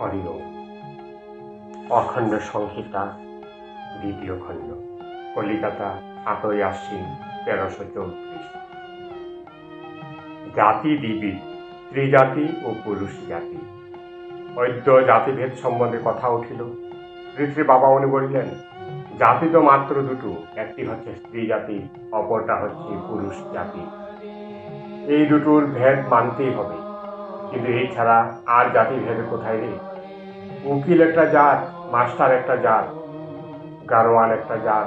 হরিও অখণ্ড সংহিতা, দ্বিতীয় খণ্ড, কলিকাতা সাতই আশ্বিন, তেরোশো চৌত্রিশ। জাতি দ্বিবিধ স্ত্রীজাতি ও পুরুষ জাতি। বৈদ্য জাতিভেদ সম্বন্ধে কথা উঠিল। ঋষি বাবা উনি বললেন জাতি তো মাত্র দুটো, একটি হচ্ছে স্ত্রী জাতি অপরটা হচ্ছে পুরুষ জাতি। এই দুটোর ভেদ মানতেই হবে। কিন্তু এই ছাড়া আর জাতি ভেদ কোথায় রে? উকিল একটা জাত, মাস্টার একটা জাত, গারোয়ান একটা জাত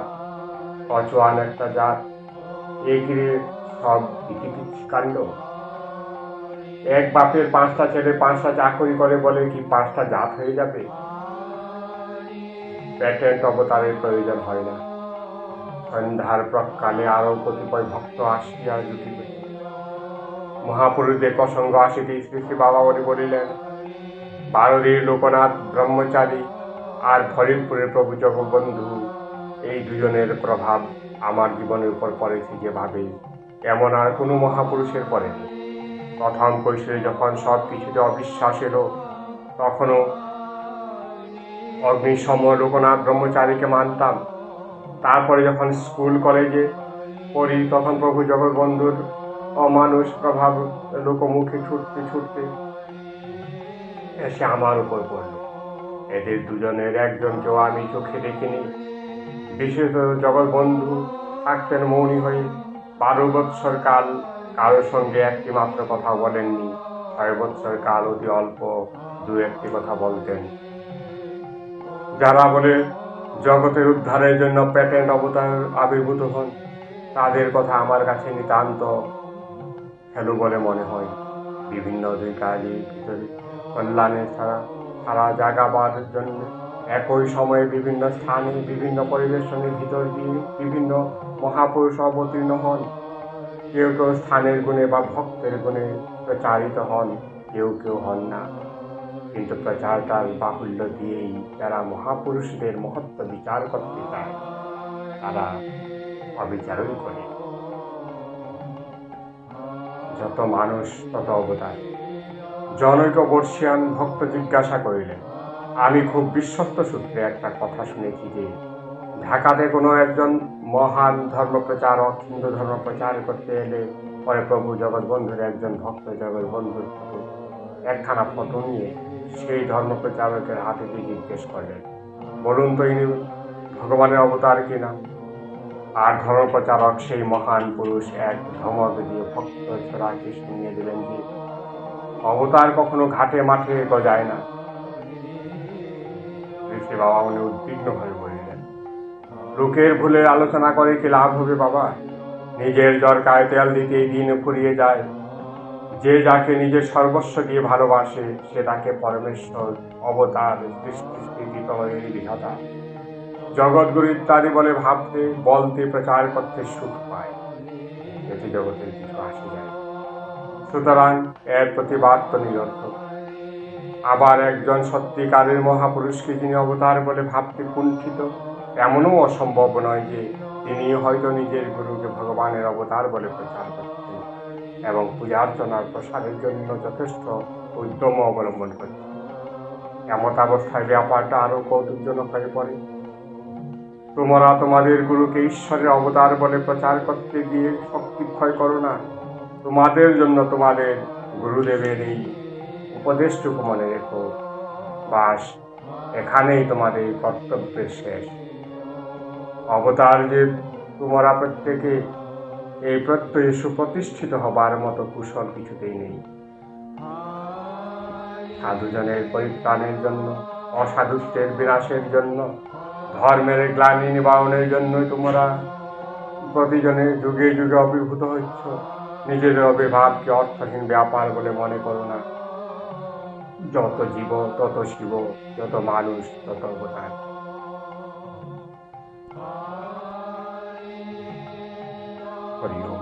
অচোয়ান একটা জাত এগিয়ে সব ইতিকিচ্ছি কাণ্ড। এক বাপের পাঁচটা ছেলে পাঁচটা চাকরি করে বলে কি পাঁচটা জাত হয়ে যাবে? প্যাটেন্ট অবতারের প্রয়োজন হয় না। সন্ধ্যার প্রকালে আরও কতিপয় ভক্ত আসিয়া জুটিবে। মহাপুরুষদের প্রসঙ্গ আসিতে শ্রী শ্রী বাবা বলে বলিলেন বারোদির লোকনাথ ব্রহ্মচারী আর ফরিদপুরের প্রভু জগবন্ধু, এই দুজনের প্রভাব আমার জীবনের উপর পড়েছে যেভাবে। এমন আর কোনো মহাপুরুষের পড়েনি। প্রথম কৈশোরে যখন সব কিছুতে অবিশ্বাস এলো, তখনও অগ্নিসম লোকনাথ ব্রহ্মচারীকে মানতাম। তারপরে যখন স্কুল, কলেজে পড়ি, তখন প্রভু জগৎবন্ধুর অমানুষ প্রভাব লোকমুখে ছুটতে ছুটতে এসে আমার উপর পড়ল। এদের দুজনের একজনকেও আমি চোখে দেখিনি। বিশেষত জগৎবন্ধু থাকতেন মৌনী হয়ে। বারো বৎসর কাল কারোর সঙ্গে একটি মাত্র কথা বলেননি। ছয় বৎসর কাল অতি অল্প দু একটি কথা বলতেন। যারা বলে জগতের উদ্ধারের জন্য প্যাটেন্ট অবতার আবির্ভূত হন, তাদের কথা আমার কাছে নিতান্ত হেলো বলে মনে হয়। বিভিন্ন অধিকারী ভিতরে কল্যাণের ছাড়া সারা জাগাবার জন্য। একই সময়ে বিভিন্ন স্থানে, বিভিন্ন পরিবেশনের ভিতর দিয়ে বিভিন্ন মহাপুরুষ অবতীর্ণ হন। কেউ কেউ স্থানের গুণে বা ভক্তের গুণে প্রচারিত হন, কেউ কেউ হন না। কিন্তু প্রচারটার বাহুল্য দিয়েই যারা মহাপুরুষদের মহত্ব বিচার করতে চায়, তারা অবিচারই করে। যত মানুষ তত অবতার। জনৈক বর্ষিয়ান ভক্ত জিজ্ঞাসা করিলেন, আমি খুব বিশ্বস্ত সূত্রে একটা কথা শুনেছি যে ঢাকাতে কোনো একজন মহান ধর্মপ্রচারক, হিন্দু ধর্ম প্রচার করতে এলে পরে প্রভু জগৎবন্ধুর একজন ভক্ত জগৎবন্ধুর একখানা ফটো নিয়ে সেই ধর্মপ্রচারকের হাতে দিয়ে জিজ্ঞেস করলেন, বলুন তো ইনি ভগবানের অবতার কিনা আর ধর্মপ্রচারক সেই মহান পুরুষ এক ধমক দিয়ে ভক্ত ছোড়াকে শুনিয়ে দিলেন যে অবতার কখনো ঘাটে মাঠে গজায় না। ঋষি বাবা মনে উদ্বিগ্ন হয়ে বললেন লোকের ভুলে আলোচনা করে কি লাভ হবে বাবা? নিজের দরকায় তেল দিতেই দিন ফুরিয়ে যায়। যে যাকে নিজের সর্বস্ব দিয়ে ভালোবাসে, সে তাকে পরমেশ্বর, অবতার, সৃষ্টি স্থিতি বিধাতা। জগৎগুরু ইত্যাদি বলে ভাবতে, বলতে, প্রচার করতে সুখ পায়। এতে জগতের কিছু আসে যায়। সুতরাং এর প্রতিবাদ তো নিরর্থক আবার একজন সত্যিকারের মহাপুরুষকে যিনি অবতার বলে ভাবতে কুণ্ঠিত, এমনও অসম্ভব নয় যে তিনি হয়তো নিজের গুরুকে ভগবানের অবতার বলে প্রচার করতেন এবং পূজার্চনার প্রসারের জন্য যথেষ্ট উদ্যম অবলম্বন করতেন। এমত অবস্থায় ব্যাপারটা আরও কৌতুকজনক হয়ে পড়ে। তোমরা তোমাদের গুরুকে ঈশ্বরের অবতার বলে প্রচার করতে গিয়ে শক্তি ক্ষয় করো না। তোমাদের জন্য তোমাদের গুরুদেবের এই উপদেশটুকু মনে রেখো। বাস, এখানেই তোমাদের কর্তব্যের শেষ। অবতার যে তোমরা প্রত্যেকে এই প্রত্যয়ে সুপ্রতিষ্ঠিত হবার মতো কুশল কিছুতেই নেই। সাধুজনের পরিত্রাণের জন্য অসাধুত্বের বিনাশের জন্য, ধর্মের গ্লানি নিবারণের জন্যই তোমরা প্রতিজনে যুগে যুগে অভিভূত হচ্ছ। নিজের অবিভাবকে অর্থহীন ব্যাপার বলে মনে করো না যত জীব তত শিব যত মানুষ তত অবতার হরিও